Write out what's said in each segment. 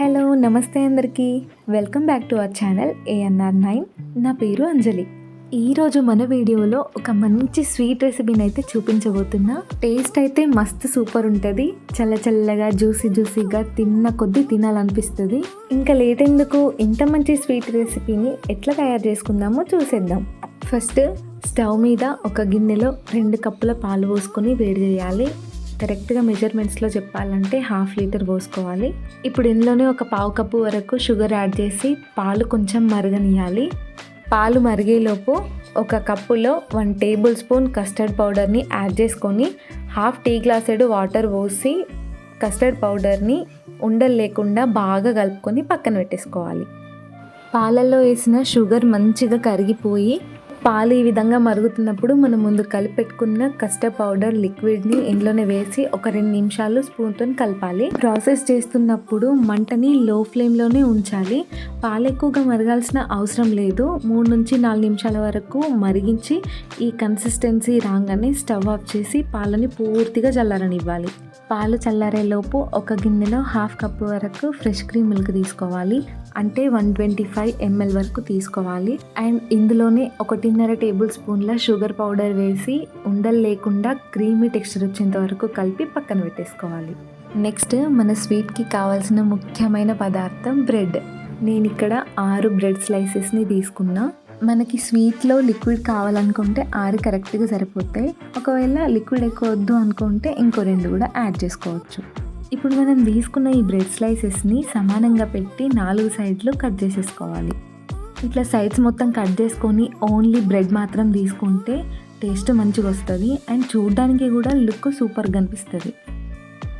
Hello నమస్తే అందరికీ. Welcome back to our channel ANR nine. నా పేరు అంజలి. ఈరోజు మన వీడియోలో ఒక మంచి స్వీట్ రెసిపీని అయితే చూపించబోతున్నా. టేస్ట్ అయితే మస్తు సూపర్ ఉంటుంది. చల్ల చల్లగా జ్యూసీ జ్యూసీగా తిన్న కొద్దీ తినాలనిపిస్తుంది. ఇంకా లేట్ ఎందుకు ఇంత మంచి స్వీట్ రెసిపీని ఎట్లా తయారు చేసుకుందామో చూసేద్దాం. ఫస్ట్ స్టవ్ మీద ఒక గిన్నెలో రెండు కప్పుల పాలు పోసుకొని వేడి చేయాలి. కరెక్ట్గా మెజర్మెంట్స్లో చెప్పాలంటే హాఫ్ లీటర్ పోసుకోవాలి. ఇప్పుడు ఇందులోనే ఒక పావు కప్పు వరకు షుగర్ యాడ్ చేసి పాలు కొంచెం మరగనియాలి పాలు మరిగేలోపు ఒక కప్పులో వన్ టేబుల్ స్పూన్ కస్టర్డ్ పౌడర్ని యాడ్ చేసుకొని హాఫ్ టీ గ్లాసెడ్ వాటర్ పోసి కస్టర్డ్ పౌడర్ని ఉండలు లేకుండా బాగా కలుపుకొని పక్కన పెట్టేసుకోవాలి. పాలల్లో వేసిన షుగర్ మంచిగా కరిగిపోయి పాలు ఈ విధంగా మరుగుతున్నప్పుడు మనం ముందు కలిపెట్టుకున్న కస్టర్డ్ పౌడర్ లిక్విడ్ని ఇందులోనే వేసి ఒక రెండు నిమిషాలు స్పూన్తో కలపాలి. ప్రాసెస్ చేస్తున్నప్పుడు మంటని లో ఫ్లేమ్లోనే ఉంచాలి. పాలు ఎక్కువగా మరగాల్సిన అవసరం లేదు. మూడు నుంచి నాలుగు నిమిషాల వరకు మరిగించి ఈ కన్సిస్టెన్సీ రాగానే స్టవ్ ఆఫ్ చేసి పాలని పూర్తిగా చల్లారనివ్వాలి. పాలు చల్లారేలోపు ఒక గిన్నెలో హాఫ్ కప్ వరకు ఫ్రెష్ క్రీమ్ మిల్క్ తీసుకోవాలి. అంటే వన్ ట్వంటీ ఫైవ్ ఎంఎల్ వరకు తీసుకోవాలి. అండ్ ఇందులోనే ఒకటి ఒకటిన్నర టేబుల్ స్పూన్ల షుగర్ పౌడర్ వేసి ఉండలు లేకుండా క్రీమీ టెక్స్చర్ వచ్చేంత వరకు కలిపి పక్కన పెట్టేసుకోవాలి. నెక్స్ట్ మన స్వీట్కి కావాల్సిన ముఖ్యమైన పదార్థం బ్రెడ్. నేను ఇక్కడ ఆరు బ్రెడ్ స్లైసెస్ని తీసుకున్నా. మనకి స్వీట్లో లిక్విడ్ కావాలనుకుంటే ఆరు కరెక్ట్గా సరిపోతాయి. ఒకవేళ లిక్విడ్ ఎక్కువ వద్దు అనుకుంటే ఇంకో రెండు కూడా యాడ్ చేసుకోవచ్చు. ఇప్పుడు మనం తీసుకున్న ఈ బ్రెడ్ స్లైసెస్ని సమానంగా పెట్టి నాలుగు సైడ్లు కట్ చేసేసుకోవాలి. ఇట్లా సైడ్స్ మొత్తం కట్ చేసుకొని ఓన్లీ బ్రెడ్ మాత్రం తీసుకుంటే టేస్ట్ మంచిగా వస్తుంది. అండ్ చూడడానికి కూడా లుక్ సూపర్గా అనిపిస్తుంది.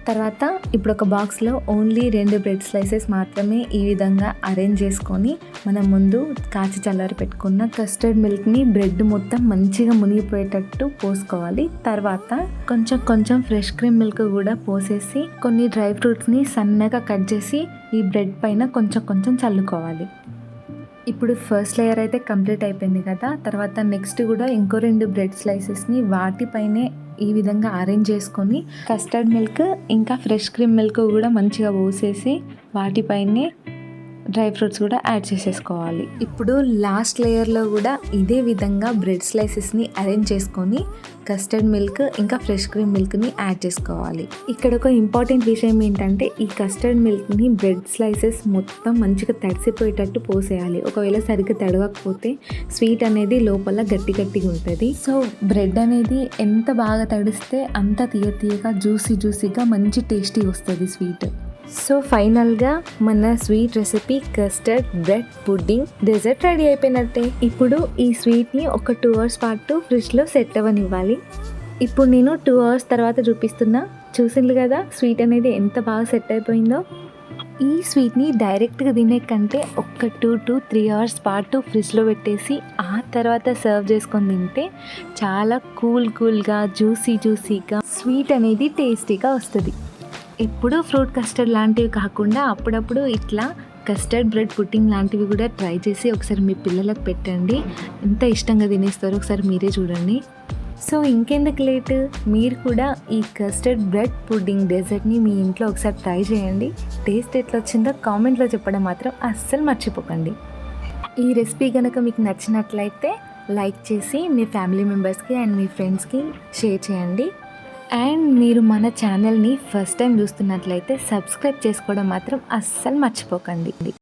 తర్వాత ఇప్పుడు ఒక బాక్స్లో ఓన్లీ రెండు బ్రెడ్ స్లైసెస్ మాత్రమే ఈ విధంగా అరేంజ్ చేసుకొని మనం ముందు కాచి చల్లారి పెట్టుకున్న కస్టర్డ్ మిల్క్ని బ్రెడ్ మొత్తం మంచిగా మునిగిపోయేటట్టు పోసుకోవాలి. తర్వాత కొంచెం కొంచెం ఫ్రెష్ క్రీమ్ మిల్క్ కూడా పోసేసి కొన్ని డ్రై ఫ్రూట్స్ని సన్నగా కట్ చేసి ఈ బ్రెడ్ పైన కొంచెం కొంచెం చల్లుకోవాలి. ఇప్పుడు ఫస్ట్ లేయర్ అయితే కంప్లీట్ అయిపోయింది కదా తర్వాత నెక్స్ట్ కూడా ఇంకో రెండు బ్రెడ్ స్లైసెస్ని వాటిపైనే ఈ విధంగా అరేంజ్ చేసుకొని కస్టర్డ్ మిల్క్ ఇంకా ఫ్రెష్ క్రీమ్ మిల్క్ కూడా మంచిగా పోసేసి వాటిపైనే డ్రై ఫ్రూట్స్ కూడా యాడ్ చేసేసుకోవాలి. ఇప్పుడు లాస్ట్ లేయర్లో కూడా ఇదే విధంగా బ్రెడ్ స్లైసెస్ని అరేంజ్ చేసుకొని కస్టర్డ్ మిల్క్ ఇంకా ఫ్రెష్ క్రీమ్ మిల్క్ని యాడ్ చేసుకోవాలి. ఇక్కడ ఒక ఇంపార్టెంట్ విషయం ఏంటంటే ఈ కస్టర్డ్ మిల్క్ని బ్రెడ్ స్లైసెస్ మొత్తం మంచిగా తడిసిపోయేటట్టు పోసేయాలి. ఒకవేళ సరిగ్గా తడవకపోతే స్వీట్ అనేది లోపల గట్టి గట్టిగా ఉంటుంది. సో బ్రెడ్ అనేది ఎంత బాగా తడిస్తే అంత తీయ తీయగా జ్యూసీ జ్యూసీగా మంచి టేస్టీ వస్తుంది స్వీట్. సో ఫైనల్గా మన sweet recipe custard bread pudding dessert ready అయిపోయినట్టే. ఇప్పుడు ఈ స్వీట్ని ఒక టూ అవర్స్ పాటు ఫ్రిడ్జ్లో సెట్ అవ్వనివ్వాలి. ఇప్పుడు నేను టూ అవర్స్ తర్వాత చూపిస్తున్నా. చూసిండ్రు కదా స్వీట్ అనేది ఎంత బాగా సెట్ అయిపోయిందో. ఈ స్వీట్ని డైరెక్ట్గా తినే కంటే ఒక టూ టు త్రీ అవర్స్ పాటు ఫ్రిడ్జ్లో పెట్టేసి ఆ తర్వాత సర్వ్ చేసుకొని తింటే చాలా కూల్ కూల్గా జ్యూసీ జ్యూసీగా స్వీట్ అనేది టేస్టీగా వస్తుంది. ఎప్పుడూ ఫ్రూట్ కస్టర్డ్ లాంటివి కాకుండా అప్పుడప్పుడు ఇట్లా కస్టర్డ్ బ్రెడ్ పుట్టింగ్ లాంటివి కూడా ట్రై చేసి ఒకసారి మీ పిల్లలకు పెట్టండి. ఎంత ఇష్టంగా తినేస్తారో ఒకసారి మీరే చూడండి. సో ఇంకెందుకు లేట్? మీరు కూడా ఈ కస్టర్డ్ బ్రెడ్ పుడ్డింగ్ డెజర్ట్ని మీ ఇంట్లో ఒకసారి ట్రై చేయండి. టేస్ట్ ఎట్లా వచ్చిందో కామెంట్లో చెప్పడం మాత్రం అస్సలు మర్చిపోకండి. ఈ రెసిపీ కనుక మీకు నచ్చినట్లయితే లైక్ చేసి మీ ఫ్యామిలీ మెంబర్స్కి అండ్ మీ ఫ్రెండ్స్కి షేర్ చేయండి. అండ్ మీరు మన ఛానల్ని ఫస్ట్ టైం చూస్తున్నట్లయితే సబ్స్క్రైబ్ చేసుకోవడం మాత్రం అస్సలు మర్చిపోకండి.